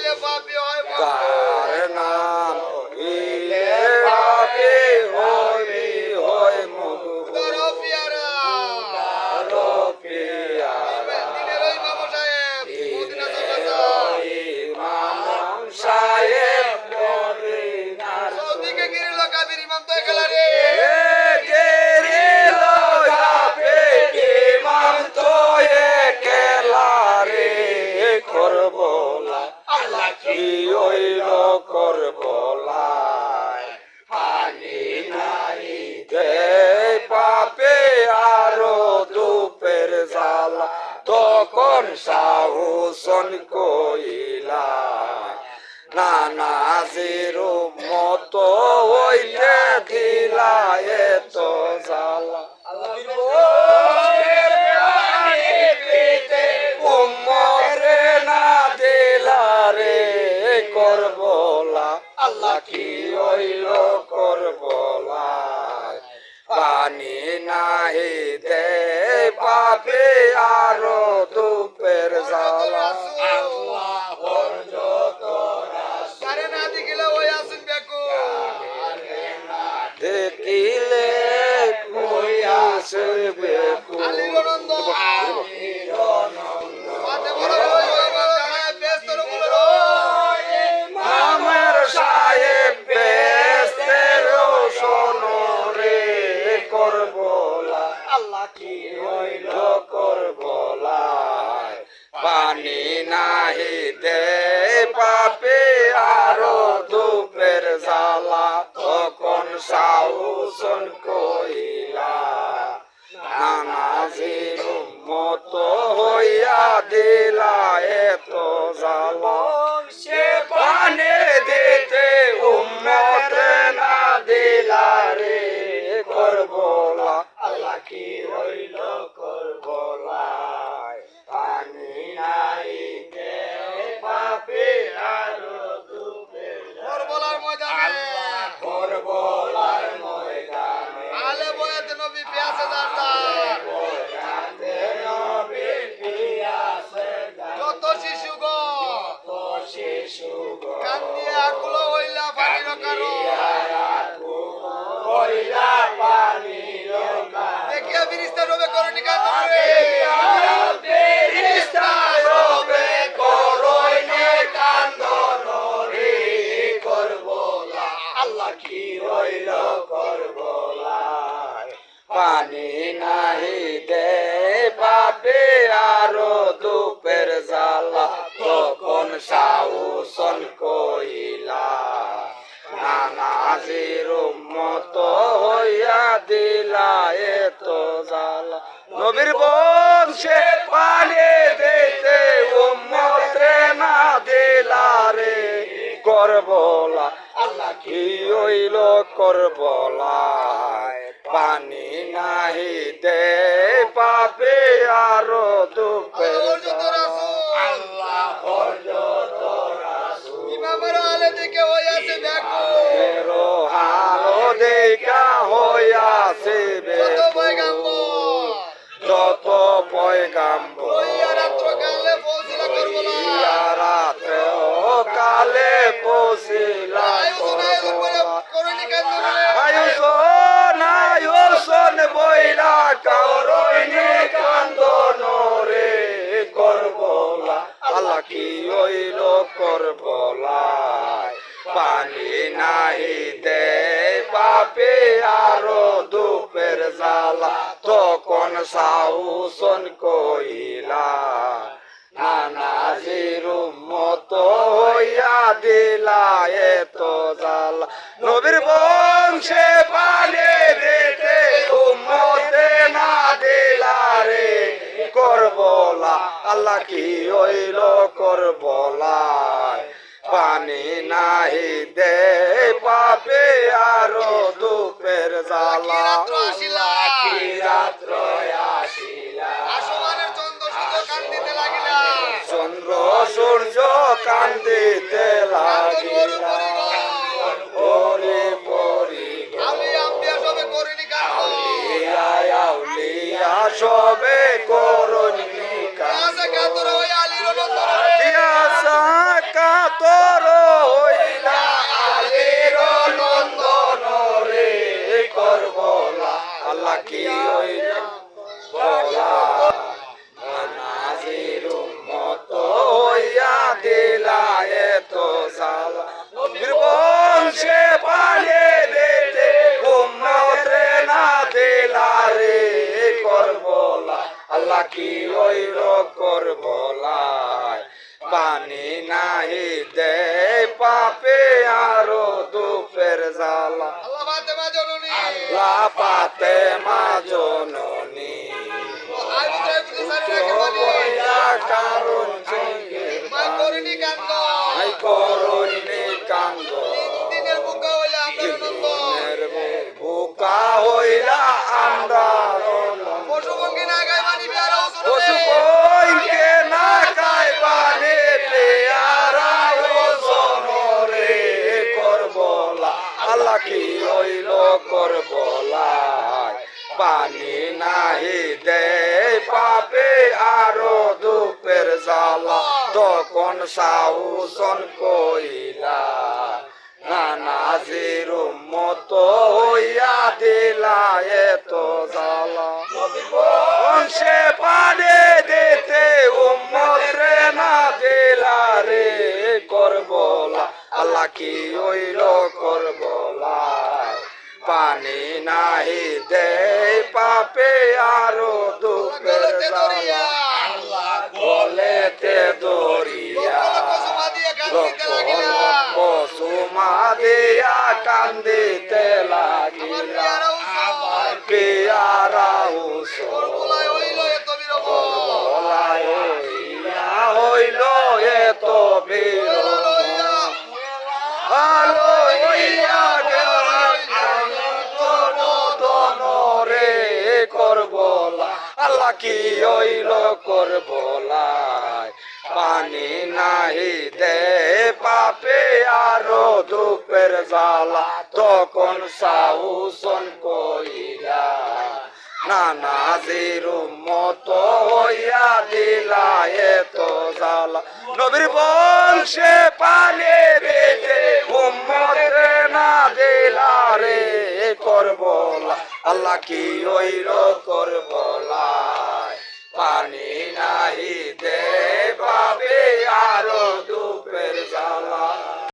levar a নানাজির মতো হইতে দিলা এত জ্বালা। উম্মরে না দিলা রে করবলা। আল্লাহ কি হইল করবলা পানি নাহি দে, পাপে আরও দুপের জ্বালা। সে পানে ফিরিস্তা রবে করণি কান্দন রে পানি নাহি দে আরও দুপের জ্বালা তখন সাউসন কইলা নানাজির মতো হইয়া দিলা এত জ্বালা। নবীর বংশে পানি দিতে উম্মতে না দিলা রে করবলা। আল্লাহ কি হইল করবলা পানি নাহি দে পাপে আরও দুপের অর্জিত রাসূল। ইমামের আলে দেখে হইয়াছে ব্যাকুল। বেরো আল্লাহ কি হইল করবলা পানি নাহি দে পাপে আরও দুপের জ্বালা তখন সাউসন কইলা নানাজির মতো হইয়া দিলা এত জালা। নবীর বংশে পালে দিতে উম্মতে না দিলা রে করবলা। আল্লাহ কি হইল করবলা পানি নাহি দে পাপে আরও দুপের জালা কি রাত্র আসিলা? চন্দ্র সূর্য কান্দিতে দিনের বুকা হইলে আমরা পশু পঙ্খী না গাই মানি বিয়ারা পশু ওসরে কইকে না খাই পানি পেয়ারা ও করবলা। আল্লাহ কি হইল করবলা পানি নাহি দে পাপে আরও দুপের জ্বালা। তখন সাউসন কইলা কি হইল করব পানি নাহি দে পাপে আরও দুপের বলেতে দরিয়া। কুসুমা দিয়ে সুমা দিয়া কান্দিতে আমার আলো হইয়া রে করবলা আল্লাহ কি হইল করবলাই পানি নাহি দে পাপে আরও দুপের জ্বালা তখন সাউসন কইলা নানাজির মতো হইয়া দিলা এত জ্বালা নবীর বংশে পানি বেটে উম্মতে না দিলা রে করবলা আল্লাহ ওই হইল করবলা পানি আরও